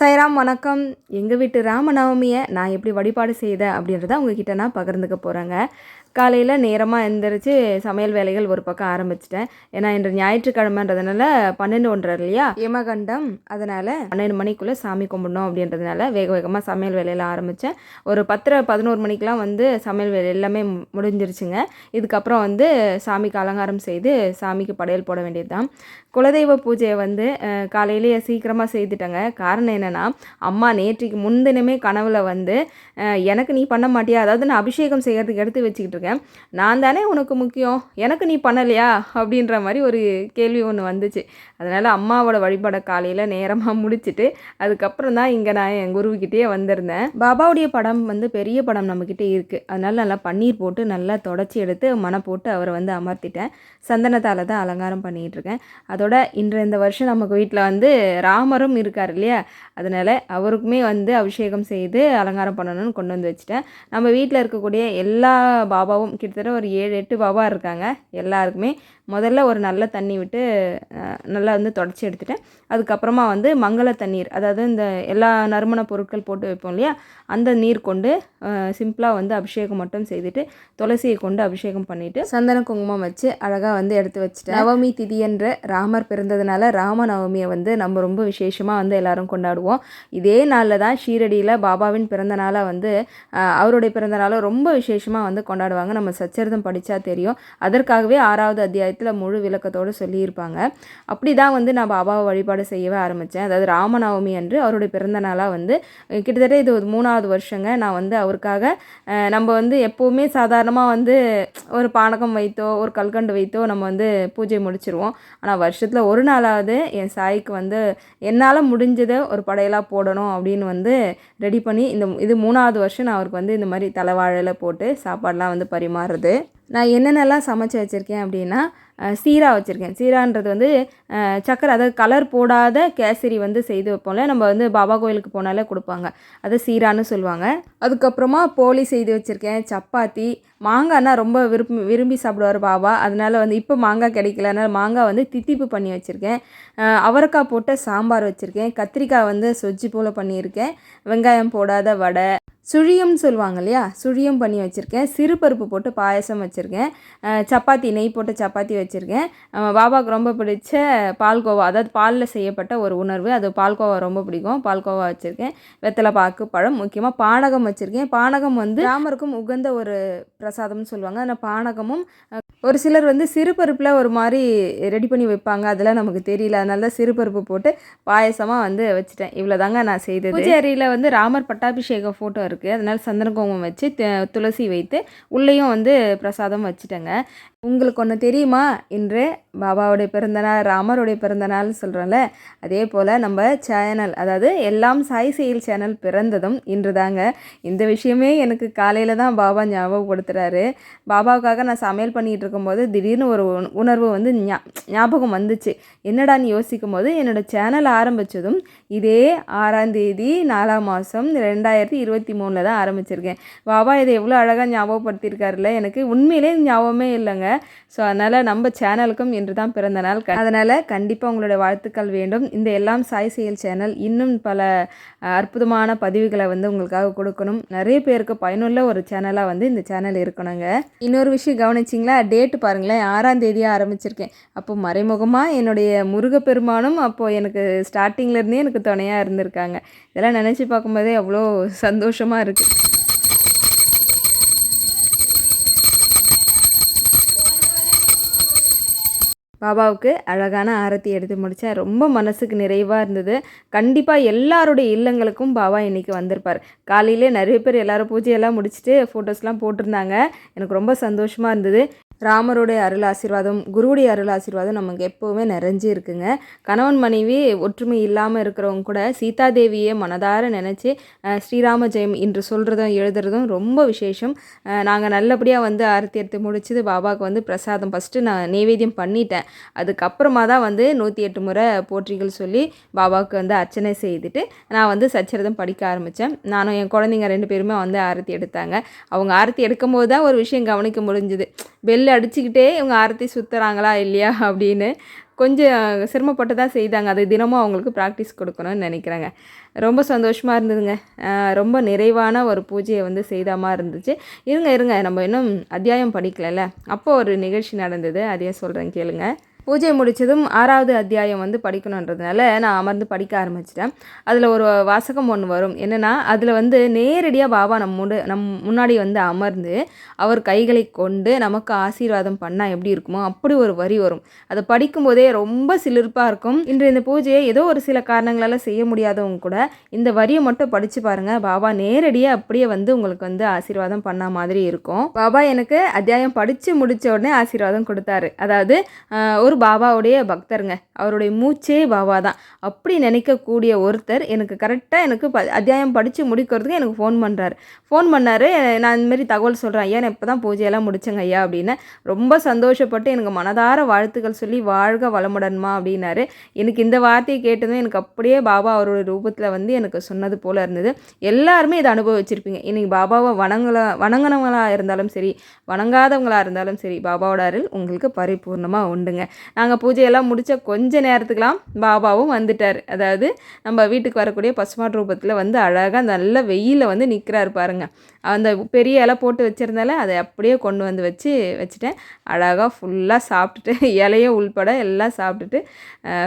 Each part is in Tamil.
சைராம் வணக்கம். எங்கள் வீட்டு ராமநவமியை நான் எப்படி வழிபாடு செய்தேன் அப்படின்றத உங்ககிட்ட நான் பகிர்ந்துக்க போகிறேங்க காலையில் நேரமாக எந்திரிச்சு சமையல் வேலைகள் ஒரு பக்கம் ஆரம்பிச்சிட்டேன். ஏன்னா இன்று ஞாயிற்றுக்கிழமைன்றதுனால பன்னெண்டு ஒன்றரை இல்லையா? யமகண்டம். அதனால் பன்னெண்டு மணிக்குள்ளே சாமி கும்பிடணும் அப்படின்றதுனால வேக வேகமாக சமையல் வேலையில் ஆரம்பித்தேன் ஒரு பத்தரை பதினோரு மணிக்கெலாம் வந்து சமையல் வேலை எல்லாமே முடிஞ்சிருச்சுங்க. இதுக்கப்புறம் வந்து சாமிக்கு அலங்காரம் செய்து சாமிக்கு படையல் போட வேண்டியது தான் குலதெய்வ பூஜையை வந்து காலையிலேயே சீக்கிரமாக செய்துட்டேங்க. காரணம் என்னென்னா அம்மா நேற்றுக்கு முன்தினமே கனவுல வந்து எனக்கு நீ பண்ண மாட்டியா? அதாவது நான் அபிஷேகம் செய்கிறதுக்கு எடுத்து வச்சுக்கிட்டு இருக்கேன் நான் தானே உனக்கு முக்கியம். எனக்கு நீ பண்ணலையா? அப்படின்ற மாதிரி ஒரு கேள்வி ஒன்று வந்துச்சு. அதனால் அம்மாவோட வழிபாடை காலையில் நேரமாக முடிச்சிட்டு அதுக்கப்புறம் தான் இங்கே நான் என் குருவுக்கிட்டேயே வந்திருந்தேன். பாபாவுடைய படம் வந்து பெரிய படம் நம்மக்கிட்ட இருக்குது அதனால் நல்லா பன்னீர் போட்டு நல்லா தொடச்சி எடுத்து மனை போட்டு அவரை வந்து அமர்த்திட்டேன். சந்தனத்தால் தான் அலங்காரம் பண்ணிகிட்டு இருக்கேன். அதோட இன்று இந்த வருஷம் நமக்கு வீட்டில் வந்து ராமரும் இருக்கார் இல்லையா? அதனால் அவருக்குமே வந்து அபிஷேகம் செய்து அலங்காரம் பண்ணணும்னு கொண்டு வந்து வச்சுட்டேன். நம்ம வீட்டில் இருக்கக்கூடிய எல்லா பாபா பாபாவும் கிட்டத்தட்ட ஒரு ஏழு எட்டு பாபா இருக்காங்க எல்லாருக்குமே. முதல்ல ஒரு நல்ல தண்ணி விட்டு நல்லா வந்து தொடச்சி எடுத்துட்டேன். அதுக்கப்புறமா வந்து மங்கள தண்ணீர் அதாவது இந்த எல்லா நறுமண பொருட்கள் போட்டு வைப்போம் இல்லையா? அந்த நீர் கொண்டு சிம்பிளாக வந்து அபிஷேகம் மட்டும் செய்துட்டு துளசியை கொண்டு அபிஷேகம் பண்ணிவிட்டு சந்தன குங்குமம் வச்சு அழகாக வந்து எடுத்து வச்சுட்டேன். நவமி திதி என்ற ராமர் பிறந்ததுனால ராம நவமியை வந்து நம்ம ரொம்ப விசேஷமாக வந்து எல்லாரும் கொண்டாடுவோம். இதே நாளில் தான் ஷீரடியில் பாபாவின் பிறந்த நாளை வந்து அவருடைய பிறந்த நாளை ரொம்ப விசேஷமாக வந்து கொண்டாடுவாங்க. நம்ம சச்சரிதம் படித்தா தெரியும். அதற்காகவே ஆறாவது அத்தியாயத்தில் முழு விளக்கத்தோடு சொல்லியிருப்பாங்க. அப்படி தான் வந்து நான் பாபாவை வழிபாடு செய்யவே ஆரம்பித்தேன் அதாவது ராமநவமி அன்று அவருடைய பிறந்த நாளாக வந்து கிட்டத்தட்ட இது ஒரு மூணாவது வருஷங்க. நான் வந்து அவருக்காக நம்ம வந்து எப்போவுமே சாதாரணமாக வந்து ஒரு பானகம் வைத்தோ ஒரு கல்கண்டு வைத்தோ நம்ம வந்து பூஜை முடிச்சிருவோம். ஆனால் வருஷத்தில் ஒரு நாளாவது என் சாய்க்கு வந்து என்னால் முடிஞ்சதை ஒரு படையலாக போடணும் அப்படின்னு வந்து ரெடி பண்ணி இந்த இது மூணாவது வருஷம் நான் அவருக்கு வந்து இந்த மாதிரி தலைவாழையில போட்டு சாப்பாடெலாம் வந்து பரிமாறுறது. நான் என்னென்னலாம் சமைச்சு வச்சுருக்கேன் அப்படின்னா சீரா வச்சுருக்கேன். சீரான்றது வந்து சக்கரை அதாவது கலர் போடாத கேசரி வந்து செய்து வைப்போம்ல நம்ம வந்து பாபா கோயிலுக்கு போனாலே கொடுப்பாங்க. அது சீரான்னு சொல்லுவாங்க. அதுக்கப்புறமா போலி செய்து வச்சுருக்கேன். சப்பாத்தி. மாங்காய்னா ரொம்ப விரும்பி விரும்பி சாப்பிடுவார் பாபா. அதனால் வந்து இப்போ மாங்காய் கிடைக்கலனால மாங்காய் வந்து தித்திப்பு பண்ணி வச்சுருக்கேன். அவரைக்காய் போட்ட சாம்பார் வச்சுருக்கேன். கத்திரிக்காய் வந்து சொஜ்ஜி போல் பண்ணியிருக்கேன். வெங்காயம் போடாத வடை. சுழியம்னு சொல்லுவாங்க இல்லையா சுழியம் பண்ணி வச்சுருக்கேன். சிறுபருப்பு போட்டு பாயசம் வச்சுருக்கேன். சப்பாத்தி நெய் போட்டு சப்பாத்தி வச்சுருக்கேன். பாபாவுக்கு ரொம்ப பிடிச்ச பால்கோவா அதாவது பாலில் செய்யப்பட்ட ஒரு உணர்வு. அது பால்கோவா ரொம்ப பிடிக்கும். பால்கோவா வச்சுருக்கேன். வெத்தலை பாக்கு பழம் முக்கியமாக பானகம் வச்சுருக்கேன். பானகம் வந்து ராமருக்கும் உகந்த ஒரு பிரசாதம்னு சொல்லுவாங்க. ஆனால் பானகமும் ஒரு சிலர் வந்து சிறுபருப்பில் ஒரு மாதிரி ரெடி பண்ணி வைப்பாங்க. அதெல்லாம் நமக்கு தெரியல. அதனால தான் சிறுபருப்பு போட்டு பாயசமாக வந்து வச்சுட்டேன். இவ்வளோ தாங்க நான் செய்தது. பூஜை அறையில் வந்து ராமர் பட்டாபிஷேக ஃபோட்டோ இருக்குது அதனால் சந்தன குங்குமம் வச்சு துளசி வைத்து உள்ளேயும் வந்து பிரசாதம் வச்சுட்டேங்க. உங்களுக்கு ஒன்று தெரியுமா? இன்று பாபாவுடைய பிறந்தநாள் ராமருடைய பிறந்தநாள் சொல்கிறோம்ல அதே போல் நம்ம சேனல் அதாவது எல்லாம் சாய் செயல் சேனல் பிறந்ததும் இன்று தாங்க இந்த விஷயமே எனக்கு காலையில் தான் பாபா ஞாபகப்படுத்துகிறாரு பாபாவுக்காக நான் சமையல் பண்ணிகிட்டு இருக்கும்போது திடீர்னு ஒரு உண- உணர்வு வந்து ஞா- ஞாபகம் வந்துச்சு. என்னடான்னு யோசிக்கும் போது என்னோட சேனல் ஆரம்பித்ததும் இதே ஆறாம் தேதி நாலாம் மாதம் ரெண்டாயிரத்தி இருபத்தி மூணு மூணில் தான் ஆரம்பிச்சிருக்கேன். பாபா இதை எவ்வளோ அழகாக ஞாபகப்படுத்தியிருக்காருல்ல? எனக்கு உண்மையிலே ஞாபகமே இல்லைங்க. ஸோ அதனால் நம்ம சேனலுக்கும் இன்று தான் பிறந்த நாள். க- அதனால் கண்டிப்பாக உங்களோட வாழ்த்துக்கள் வேண்டும். இந்த எல்லாம் சாய் செயல் சேனல் இன்னும் பல அற்புதமான பதிவுகளை வந்து உங்களுக்காக கொடுக்கணும். நிறைய பேருக்கு பயனுள்ள ஒரு சேனலாக வந்து இந்த சேனல் இருக்கணுங்க. இன்னொரு விஷயம் கவனிச்சிங்களா? டேட்டு பாருங்களேன். ஆறாம் தேதியாக ஆரம்பிச்சிருக்கேன். அப்போ மறைமுகமாக என்னுடைய முருகப்பெருமானும் அப்போது எனக்கு ஸ்டார்டிங்லேருந்தே எனக்கு துணையாக இருந்திருக்காங்க. இதெல்லாம் நினச்சி பார்க்கும்போதே அவ்வளோ சந்தோஷம் சந்தோஷமாக இருக்குது பாபாவுக்கு அழகான ஆரத்தி எடுத்து முடித்தேன் ரொம்ப மனசுக்கு நிறைவாக இருந்தது. கண்டிப்பாக எல்லாருடைய இல்லங்களுக்கும் பாபா இன்றைக்கி வந்திருப்பார். காலையிலே நிறைய பேர் எல்லாரும் பூஜையெல்லாம் முடிச்சுட்டு ஃபோட்டோஸ்லாம் போட்டிருந்தாங்க. எனக்கு ரொம்ப சந்தோஷமாக இருந்தது. ராமருடைய அருள் ஆசீர்வாதம் குருவுடைய அருள் ஆசீர்வாதம் நமக்கு எப்போவுமே நிறைஞ்சு இருக்குங்க. கணவன் மனைவி ஒற்றுமை இல்லாமல் இருக்கிறவங்க கூட சீதாதேவியை மனதார நினச்சி ஸ்ரீராம ஜெயம் இன்று சொல்கிறதும் எழுதுறதும் ரொம்ப விசேஷம். நாங்கள் நல்லபடியாக வந்து ஆரத்தி எடுத்து முடிச்சது பாபாவுக்கு வந்து பிரசாதம் ஃபஸ்ட்டு நான் நைவேத்தியம் பண்ணிட்டேன். அதுக்கப்புறமா தான் வந்து நூற்றி எட்டு முறை போற்றிகள் சொல்லி பாபாவுக்கு வந்து அர்ச்சனை செய்துட்டு நான் வந்து சச்சரதம் படிக்க ஆரம்பித்தேன் நானும் என் குழந்தைங்க ரெண்டு பேருமே வந்து ஆரத்தி எடுத்தாங்க. அவங்க ஆரத்தி எடுக்கும்போது தான் ஒரு விஷயம் கவனிக்க முடிஞ்சுது. பெல் அடிச்சுக்கிட்டே இவங்க ஆரத்தி சுற்றுறாங்களா இல்லையா அப்படின்னு கொஞ்சம் சிரமப்பட்டு தான் செய்தாங்க. அது தினமும் அவங்களுக்கு ப்ராக்டிஸ் கொடுக்கணும்னு நினைக்கிறேங்க. ரொம்ப சந்தோஷமாக இருந்ததுங்க. ரொம்ப நிறைவான ஒரு பூஜையை வந்து செய்தாமா இருந்துச்சு. இருங்க இருங்க. நம்ம இன்னும் அத்தியாயம் படிக்கலைல்ல. அப்போ ஒரு நிகழ்ச்சி நடந்தது. அதையே சொல்கிறேன் கேளுங்கள் பூஜை முடித்ததும் ஆறாவது அத்தியாயம் வந்து படிக்கணுன்றதுனால நான் அமர்ந்து படிக்க ஆரம்பிச்சிட்டேன். அதில் ஒரு வாசகம் ஒன்று வரும். என்னென்னா அதில் வந்து நேரடியாக பாபா நம்ம நம் முன்னாடி வந்து அமர்ந்து அவர் கைகளை கொண்டு நமக்கு ஆசீர்வாதம் பண்ணால் எப்படி இருக்குமோ அப்படி ஒரு வரி வரும். அதை படிக்கும்போதே ரொம்ப சிலிர்ப்பாக இருக்கும். இன்று இந்த பூஜையை ஏதோ ஒரு சில காரணங்களால் செய்ய முடியாதவங்க கூட இந்த வரியை மட்டும் படித்து பாருங்கள் பாபா நேரடியாக அப்படியே வந்து உங்களுக்கு வந்து ஆசீர்வாதம் பண்ண மாதிரி இருக்கும். பாபா எனக்கு அத்தியாயம் படித்து முடித்த உடனே ஆசீர்வாதம் கொடுத்தாரு. அதாவது ஒரு பாபாவுடைய பக்தருங்க. அவருடைய மூச்சே பாபா தான் அப்படி நினைக்கக்கூடிய ஒருத்தர் எனக்கு கரெக்டாக எனக்கு ப அத்தியாயம் படித்து முடிக்கிறதுக்கு எனக்கு ஃபோன் பண்ணுறாரு ஃபோன் பண்ணார் நான் இந்தமாரி தகவல் சொல்கிறேன் ஐயா நான் இப்போ தான் பூஜையெல்லாம் முடிச்சேங்க ஐயா அப்படின்னு ரொம்ப சந்தோஷப்பட்டு எனக்கு மனதார வாழ்த்துக்கள் சொல்லி வாழ்க வளமுடன்மா அப்படின்னாரு. எனக்கு இந்த வார்த்தையை கேட்டதும் எனக்கு அப்படியே பாபா அவருடைய ரூபத்தில் வந்து எனக்கு சொன்னது போல் இருந்தது. எல்லாருமே இதை அனுபவிச்சிருப்பீங்க. இன்னைக்கு பாபாவை வணங்கல வணங்கினவங்களாக இருந்தாலும் சரி வணங்காதவங்களாக இருந்தாலும் சரி பாபாவோட அருள் உங்களுக்கு பரிபூர்ணமாக உண்டுங்க. நாங்கள் பூஜையெல்லாம் முடித்த கொஞ்ச நேரத்துக்குலாம் பாபாவும் வந்துட்டார். அதாவது நம்ம வீட்டுக்கு வரக்கூடிய பசுமாட்டு ரூபத்தில் வந்து அழகாக நல்ல வெயிலில் வந்து நிற்கிறாரு பாருங்க. அந்த பெரிய இலை போட்டு வச்சுருந்தால அதை அப்படியே கொண்டு வந்து வச்சு வச்சுட்டேன். அழகாக ஃபுல்லாக சாப்பிட்டுட்டு இலையும் உள்பட எல்லாம் சாப்பிட்டுட்டு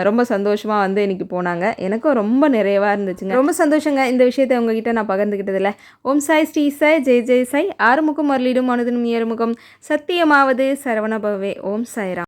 ரொம்ப சந்தோஷமாக வந்து இன்றைக்கி போனாங்க. எனக்கும் ரொம்ப நிறைவாக இருந்துச்சுங்க. ரொம்ப சந்தோஷங்க. இந்த விஷயத்தை உங்ககிட்ட நான் பகிர்ந்துக்கிட்டதில்ல ஓம் சாய் ஸ்ரீ சாய் ஜெய் ஜெய் சாய். ஆறுமுகம் அருளிடும் மனதினும் ஏறுமுகம் சத்தியமாவது சரவணபவே. ஓம் சாய்ராம்.